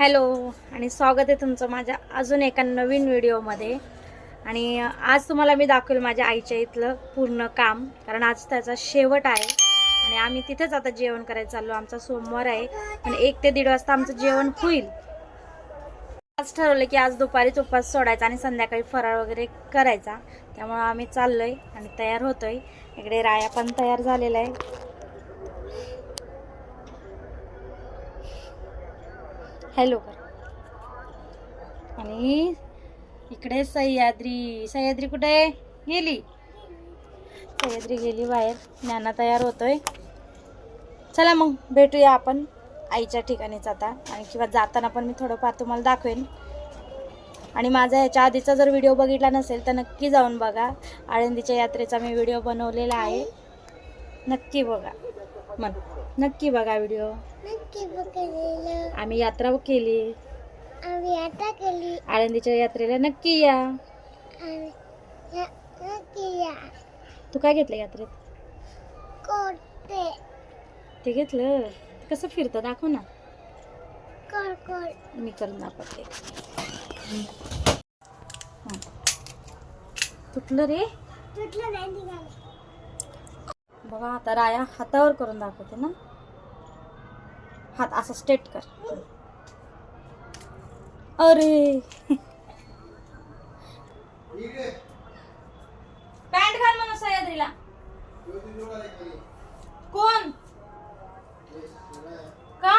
Hello आणि स्वागत आहे तुमचं माझ्या अजून एका नवीन व्हिडिओमध्ये. आणि आज तुम्हाला मी दाखवेल माझ्या आईच्या इथलं पूर्ण काम कारण आज त्याचा शेवट आहे. आणि आम्ही तिथेच आता जेवण करायला चाललो आमचा सोमवार आहे. आणि एक ते दीड वाजता आमचं जेवण होईल. आज ठरवलं की आज दुपारीच उपवास सोडायचा आणि संध्याकाळी फराळ वगैरे करायचा. त्यामुळं आम्ही चाललोय आणि तयार होतोय. इकडे राया पण तयार झालेला आहे. हॅलो. कर आणि इकडे सह्याद्री सह्याद्री कुठे? आहे? गेली. सह्याद्री गेली बाहेर. ज्ञाना तयार होतोय. चला मग भेटूया आपण आईच्या ठिकाणीच आता. आणि किंवा जाताना पण मी थोडंफार तुम्हाला दाखवेन. आणि माझा ह्याच्या आधीचा जर व्हिडिओ बघितला नसेल तर नक्की जाऊन बघा. आळंदीच्या यात्रेचा मी व्हिडिओ बनवलेला आहे. नक्की बघा. मन. नक्की बघा व्हिडिओ नक्की बघायला. आम्ही यात्रा केली. आम्ही आता केली. आळंदीच्या यात्रेला नक्की या. नक्की या. तू काय घेतलं यात्रेत? कोणते ते घेतलं? कसं फिरतं? दाखव ना. मी करून दाखवते. हं. तुटलं रे? तुटलं नाही निघालं. बघा आता राया हातावर करून दाखवते ना. हात असं स्ट्रेट कर. अरे. पॅन्ट घाल म्हणून सह्याद्रीला. कोण का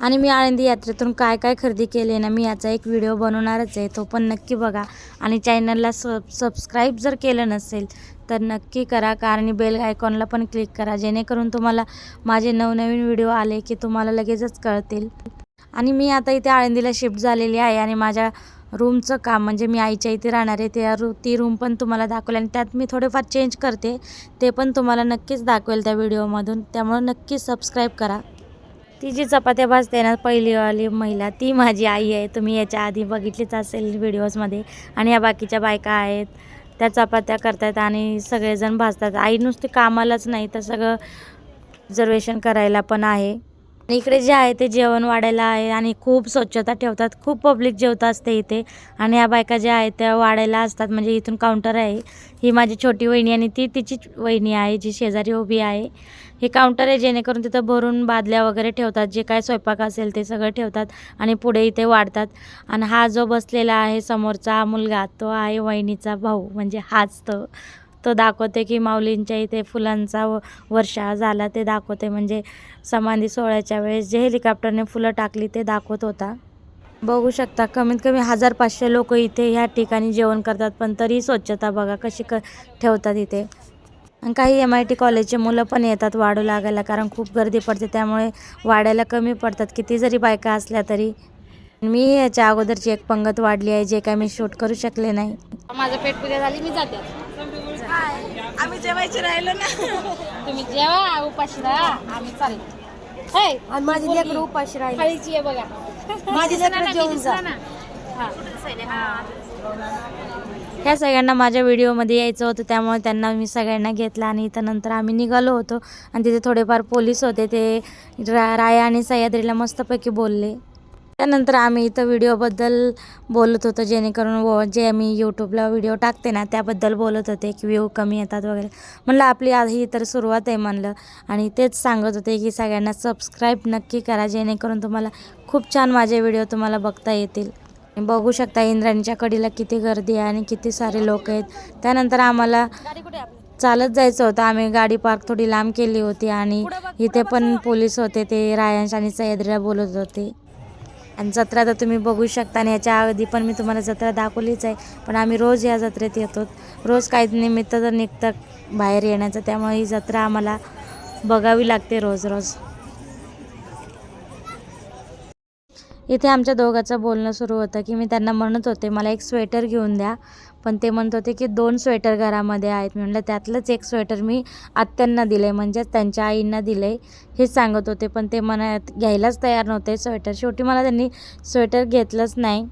आणि मी आळंदी यात्रेतून काय काय खरेदी केली ना मी याचा एक व्हिडिओ बनवणारच आहे. तो पण नक्की बघा. आणि चॅनलला सब सबस्क्राईब जर केलं नसेल तर नक्की करा. कारण बेल आयकॉनला पण क्लिक करा. जेणेकरून तुम्हाला माझे नवनवीन व्हिडिओ आले की तुम्हाला लगेचच कळतील. आणि मी आता इथे आळंदीला शिफ्ट झालेली आहे आणि माझ्या रूमचं काम म्हणजे मी आईच्या इथे राहणार आहे. त्या रू ती रूम पण तुम्हाला दाखवेल आणि त्यात मी थोडेफार चेंज करते. ते पण तुम्हाला नक्कीच दाखवेल त्या व्हिडिओमधून त्यामुळं नक्कीच सबस्क्राईब करा. ती जी चपात्या भाजते ना पहिलीवाली महिला ती माझी आई आहे. तुम्ही याच्या आधी बघितलीच असेल व्हिडिओजमध्ये. आणि या बाकीच्या बायका आहेत त्या चपात्या करतात आणि सगळेजण भाजतात. आई नुसती कामालाच नाही तर सगळं रिझर्वेशन करायला पण आहे. इकडे जे आहे ते जेवण वाढायला आहे आणि खूप स्वच्छता ठेवतात खूप पब्लिक जेवत असते इथे. आणि या बायका ज्या आहेत त्या वाढायला असतात म्हणजे इथून काउंटर आहे. ही माझी छोटी वहिनी आणि ती तिची वहिनी आहे जी शेजारी उभी आहे. हे काउंटर आहे जेणेकरून तिथं भरून बादल्या वगैरे ठेवतात जे काय स्वयंपाक असेल ते सगळं ठेवतात आणि पुढे इथे वाढतात. आणि हा जो बसलेला आहे समोरचा मुलगा तो आहे वहिनीचा भाऊ म्हणजे हाच तो. तो दाखवते की माऊलींच्या इथे फुलांचा व वर्षा झाला ते दाखवते. म्हणजे समाधी सोहळ्याच्या वेळेस जे हेलिकॉप्टरने फुलं टाकली ते दाखवत होता. बघू शकता कमीत कमी हजार पाचशे लोक इथे ह्या ठिकाणी जेवण करतात पण तरी स्वच्छता बघा कशी क ठेवतात इथे. आणि काही एम आय टी कॉलेजचे मुलं पण येतात वाढू लागायला कारण खूप गर्दी पडते त्यामुळे वाढायला कमी पडतात. किती जरी बायका असल्या तरी. मी याच्या अगोदरची एक पंगत वाढली आहे जे काय मी शूट करू शकले नाही. माझं पेट पूजा झाली मी जाते. आम्ही जेवायचे राहिलो ना. तुम्ही जेवा उपाशी राहा आम्ही चाललो हे आणि माझी लेकरं उपाशी राहिली. आहे बघा. माझी लेकरं जेवून जा. ह्या सगळ्यांना माझ्या व्हिडिओमध्ये यायचं होतं त्यामुळे त्यांना मी सगळ्यांना घेतलं आणि इथं नंतर आम्ही निघालो होतो. आणि तिथे थोडेफार पोलीस होते ते रा राया आणि सह्याद्रीला मस्तपैकी बोलले. त्यानंतर आम्ही इथं व्हिडिओबद्दल बोलत होतो जेणेकरून व जे मी यूट्यूबला व्हिडिओ टाकते ना त्याबद्दल बोलत होते की व्ह्यू कमी येतात वगैरे. म्हणलं आपली आधी तर सुरुवात आहे म्हणलं. आणि तेच सांगत होते की सगळ्यांना सबस्क्राईब नक्की करा जेणेकरून तुम्हाला खूप छान माझे व्हिडिओ तुम्हाला बघता येतील. बघू शकता इंद्राणीच्या कडीला किती गर्दी आहे आणि किती सारे लोक आहेत. त्यानंतर आम्हाला चालत जायचं होतं. आम्ही गाडी पार्क थोडी लांब केली होती आणि इथे पण पोलीस होते ते रायांश आणि सह्याद्रीला बोलत होते. आणि जत्रा तर तुम्ही बघू शकता आणि याच्या आधी पण मी तुम्हाला जत्रा दाखवलीच आहे. पण आम्ही रोज या जत्रेत येतो. रोज काही निमित्त तर निघतं बाहेर येण्याचं. त्यामुळे ही जत्रा आम्हाला बघावी लागते रोज रोज. इथे आमच्या दोघांचं बोलणं सुरू होतं की मी त्यांना म्हणत होते मला एक स्वेटर घेऊन द्या. पण ते म्हणत होते की दोन स्वेटर घरामध्ये आहेत. मी म्हटलं त्यातलंच एक स्वेटर मी आत्यांना दिले म्हणजेच त्यांच्या आईंना दिले हेच सांगत होते पण ते मनात घ्यायलाच तयार नव्हते स्वेटर. शेवटी मला त्यांनी स्वेटर घेतलंच नाही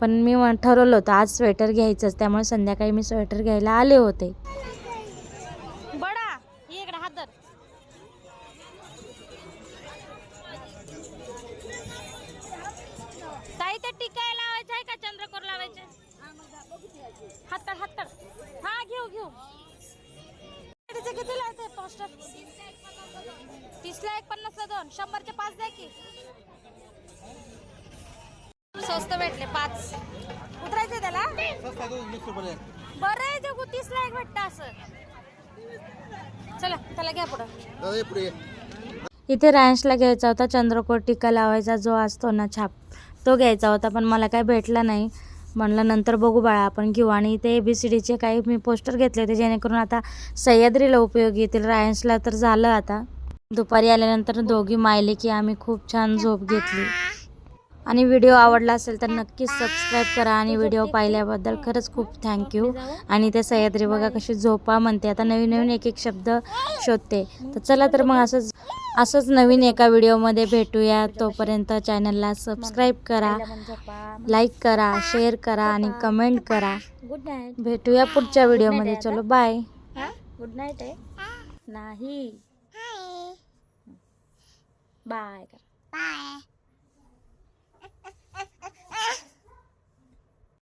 पण मी म्हण ठरवलं होतं आज स्वेटर घ्यायचंच. त्यामुळे संध्याकाळी मी स्वेटर घ्यायला आले होते. बडा इथे टिकाय लावायचं आहे का? चंद्रकोर लावायचे. हात काढ हात काढ हा घेऊ घेऊ. किती लावते पोस्टर तीसला एक पन्नासला दोन. शंभरचे पाच द्या की. स्वस्त भेटले पाच. उतरायचे त्याला? बरं आहे जगू तीसला एक भेटतं असं. चला त्याला घ्या पुढं. इथे रॅन्सला घ्यायचा होता चंद्रकोर टिक्का लावायचा जो असतो ना छाप. तो घ्यायचा होता पण मला काय भेटला नाही. म्हणलं नंतर बघू बाळा आपण घेऊ. आणि ते ए बी सी डीचे काही मी पोस्टर घेतले होते जेणेकरून आता सह्याद्रीला उपयोगी येतील. रायन्सला तर झालं आता. दुपारी आल्यानंतर दोघी मायले की आम्ही खूप छान झोप घेतली. आणि व्हिडिओ आवडला असेल तर नक्कीच सबस्क्राईब करा आणि व्हिडिओ पाहिल्याबद्दल खरंच खूप थँक्यू आणि ते सह्याद्री बघा कशी झोपा म्हणते. आता नवीन नवीन एक एक शब्द शोधते. तर चला तर मग असंच असंच नवीन एका व्हिडिओमध्ये भेटूया. तोपर्यंत चॅनलला सबस्क्राईब करा लाईक करा शेअर करा आणि कमेंट करा. गुड नाईट भेटूया पुढच्या व्हिडिओमध्ये. चलो बाय गुड नाईट आहे नाही. Hi bye